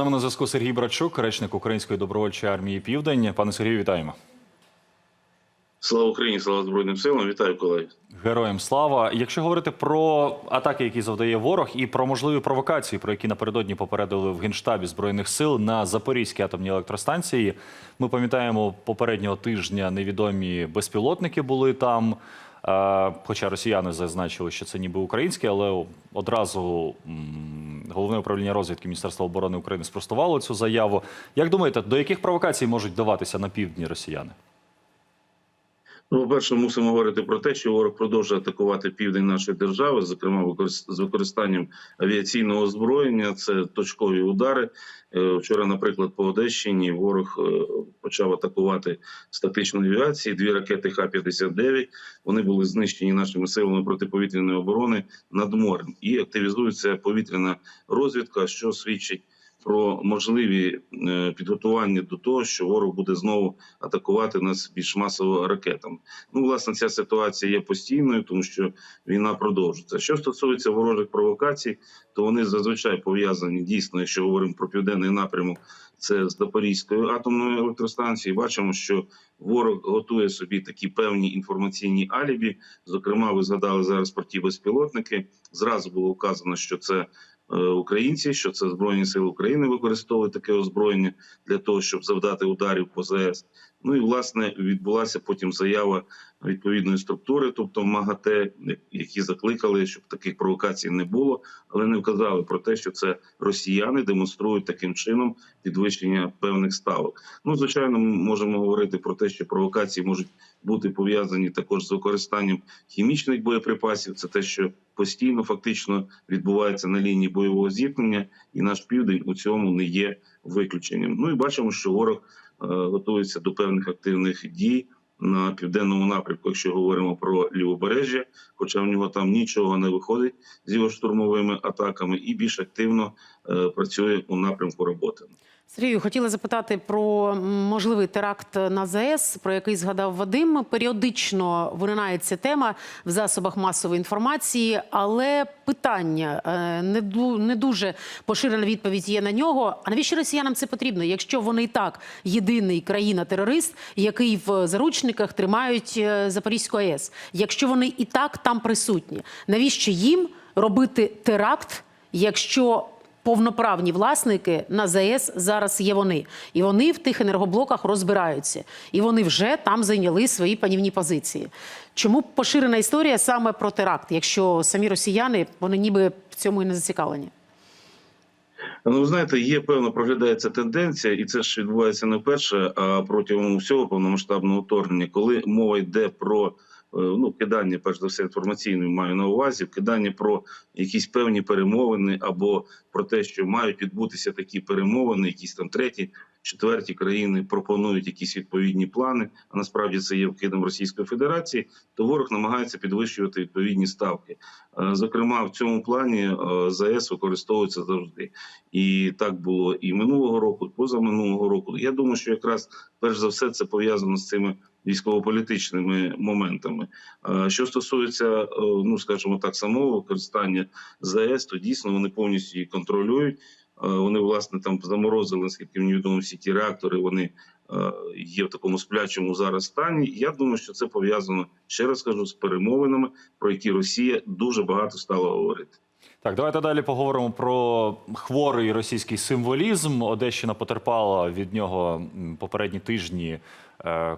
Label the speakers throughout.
Speaker 1: нами на зв'язку Сергій Брачук, речник Української добровольчої армії Південь. Пане Сергію, вітаємо.
Speaker 2: Слава Україні, слава Збройним силам. Вітаю колеги.
Speaker 1: Героям слава. Якщо говорити про атаки, які завдає ворог, і про можливі провокації, про які напередодні попередили в генштабі збройних сил на Запорізькій атомній електростанції, ми пам'ятаємо попереднього тижня невідомі безпілотники були там. Е, Хоча росіяни зазначили, що це ніби українські, але одразу головне управління розвідки Міністерства оборони України спростувало цю заяву. Як думаєте, до яких провокацій можуть даватися на півдні росіяни?
Speaker 2: Ну, по-перше, мусимо говорити про те, що ворог продовжує атакувати південь нашої держави, зокрема з використанням авіаційного озброєння. Це точкові удари. Е, Вчора, наприклад, по Одещині ворог е, почав атакувати з тактичної авіації. Дві ракети Х-59. Вони були знищені нашими силами протиповітряної оборони над морем. І активізується повітряна розвідка, що свідчить про можливі е, підготування до того, що ворог буде знову атакувати нас більш масово ракетами. Ну, власне, ця ситуація є постійною, тому що війна продовжується. Що стосується ворожих провокацій, то вони зазвичай пов'язані дійсно, якщо говоримо про південний напрямок, це з Запорізькою атомною електростанцією. Бачимо, що ворог готує собі такі певні інформаційні алібі. Зокрема, ви згадали зараз про ті безпілотники. Зразу було вказано, що це українці, що це збройні сили України використовують таке озброєння для того, щоб завдати ударів по ЗС. Ну і власне відбулася потім заява відповідної структури, тобто МАГАТЕ, які закликали, щоб таких провокацій не було, але не вказали про те, що це росіяни демонструють таким чином підвищення певних ставок. Ну, звичайно, ми можемо говорити про те, що провокації можуть бути пов'язані також з використанням хімічних боєприпасів. Це те, що постійно фактично відбувається на лінії бойового зіткнення, і наш південь у цьому не є виключенням. Ну і бачимо, що ворог е, готується до певних активних дій на південному напрямку, якщо говоримо про лівобережжя, хоча в нього там нічого не виходить з його штурмовими атаками, і більш активно е, працює у напрямку роботи.
Speaker 3: Сергію, хотіла запитати про можливий теракт на ЗАЕС, про який згадав Вадим. Періодично виринає ця тема в засобах масової інформації, але питання е, не дуже поширена відповідь є на нього. А навіщо росіянам це потрібно, якщо вони і так єдиний країна-терорист, який в заручниках тримають е, Запорізьку АЕС? Якщо вони і так там присутні, навіщо їм робити теракт, якщо повноправні власники на ЗАЕС зараз є вони, і вони в тих енергоблоках розбираються, і вони вже там зайняли свої панівні позиції. Чому поширена історія саме про теракт, якщо самі росіяни вони ніби в цьому і не зацікавлені?
Speaker 2: Ну, знаєте, є певно проглядається тенденція, і це ж відбувається не вперше, а протягом всього повномасштабного вторгнення, коли мова йде про ну кидання, перш за все, інформаційної маю на увазі, кидання про якісь певні перемовини або про те, що мають відбутися такі перемовини, якісь там треті, четверті країни пропонують якісь відповідні плани. А насправді це є вкидом Російської Федерації. То ворог намагається підвищувати відповідні ставки. Е, Зокрема, в цьому плані е, ЗАЕС використовується завжди. І так було і минулого року, і позаминулого року. Я думаю, що якраз перш за все це пов'язано з цими військово-політичними моментами. Е, Що стосується, ну скажімо так, самого використання ЗАЕС, то дійсно вони повністю її контролюють. Е, Вони власне там заморозили, наскільки мені відомо, всі ті реактори. Вони е, є в такому сплячому зараз стані. Я думаю, що це пов'язано ще раз кажу з перемовинами, про які Росія дуже багато стала говорити.
Speaker 1: Так, давайте далі поговоримо про хворий російський символізм. Одещина потерпала від нього попередні тижні,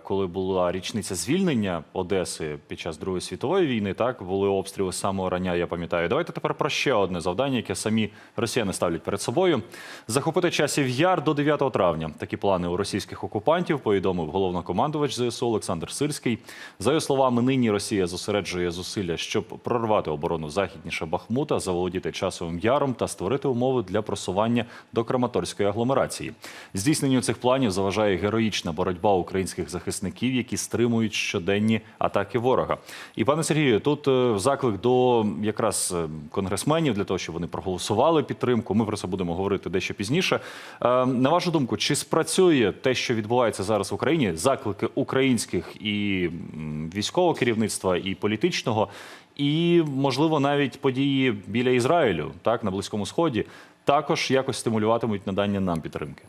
Speaker 1: коли була річниця звільнення Одеси під час Другої світової війни. Так були обстріли з самого рання. Я пам'ятаю. Давайте тепер про ще одне завдання, яке самі росіяни ставлять перед собою: захопити часів яр до 9 травня. Такі плани у російських окупантів повідомив головнокомандувач ЗСУ Олександр Сирський. За його словами, нині Росія зосереджує зусилля, щоб прорвати оборону західніше Бахмута, заволодіти часовим яром та створити умови для просування до Краматорської агломерації. Здійсненню цих планів заважає героїчна боротьба українських захисників, які стримують щоденні атаки ворога. І пане Сергію, тут е, заклик до якраз е, конгресменів для того, щоб вони проголосували підтримку. Ми про це будемо говорити дещо пізніше. Е, На вашу думку, чи спрацює те, що відбувається зараз в Україні, заклики українських і військового керівництва, і політичного, і можливо навіть події біля Ізраїлю, так на близькому сході. також якось стимулюватимуть надання нам підтримки.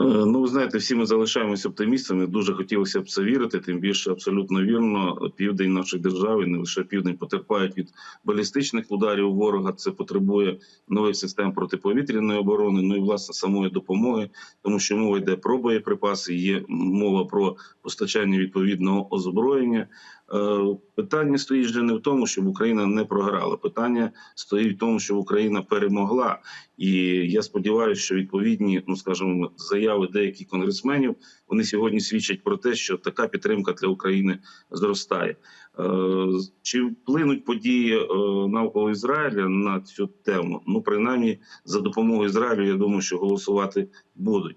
Speaker 2: Е, Ну, ви знаєте, всі ми залишаємося оптимістами. Дуже хотілося б це вірити. Тим більше абсолютно вірно. Південь нашої держави, не лише південь, потерпають від балістичних ударів ворога. Це потребує нових систем протиповітряної оборони, ну і власне самої допомоги, тому що мова йде про боєприпаси, є мова про постачання відповідного озброєння. Е, Питання стоїть вже не в тому, щоб Україна не програла. Питання стоїть в тому, щоб Україна перемогла. І я сподіваюся, що відповідні, ну скажімо, заяви деяких конгресменів вони сьогодні свідчать про те, що така підтримка для України зростає. Е, Чи вплинуть події е, навколо Ізраїля на цю тему? Ну, принаймні, за допомогою Ізраїлю, я думаю, що голосувати будуть.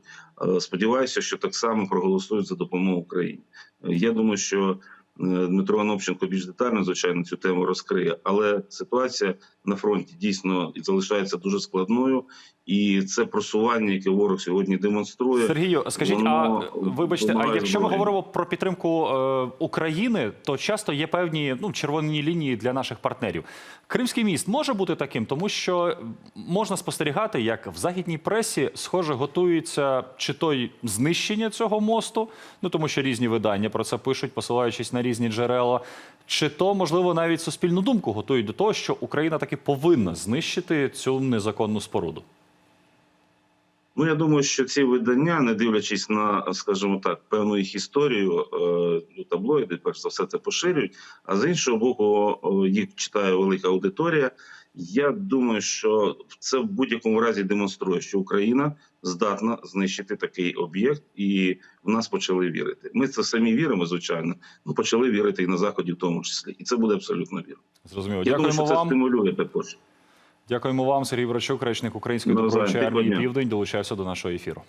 Speaker 2: Сподіваюся, що так само проголосують за допомогу Україні. Я думаю, що Дмитро Анопченко більш детально, звичайно, цю тему розкриє, але ситуація на фронті дійсно залишається дуже складною, і це просування, яке ворог сьогодні демонструє.
Speaker 1: Сергію, скажіть, а вибачте, а якщо ми говоримо про підтримку е, України, то часто є певні ну червоні лінії для наших партнерів. Кримський міст може бути таким, тому що можна спостерігати, як в західній пресі схоже готується чи то й знищення цього мосту, ну тому що різні видання про це пишуть, посилаючись на різні джерела. Чи то можливо навіть суспільну думку готують до того, що Україна таки повинна знищити цю незаконну споруду?
Speaker 2: Ну, я думаю, що ці видання, не дивлячись на, скажімо так, певну їх історію, е, таблоїди, перш за все, це поширюють. А з іншого боку, їх читає велика аудиторія. Я думаю, що це в будь-якому разі демонструє, що Україна здатна знищити такий об'єкт, і в нас почали вірити. Ми це самі віримо, звичайно. Ну почали вірити і на заході, в тому числі, і це буде абсолютно вірно.
Speaker 1: Зрозуміло.
Speaker 2: Я думаю,
Speaker 1: Дякуємо
Speaker 2: що це
Speaker 1: вам.
Speaker 2: стимулює також.
Speaker 1: Дякуємо вам, Сергій Брачук, речник Української добровольчої армії Південь, долучався до нашого ефіру.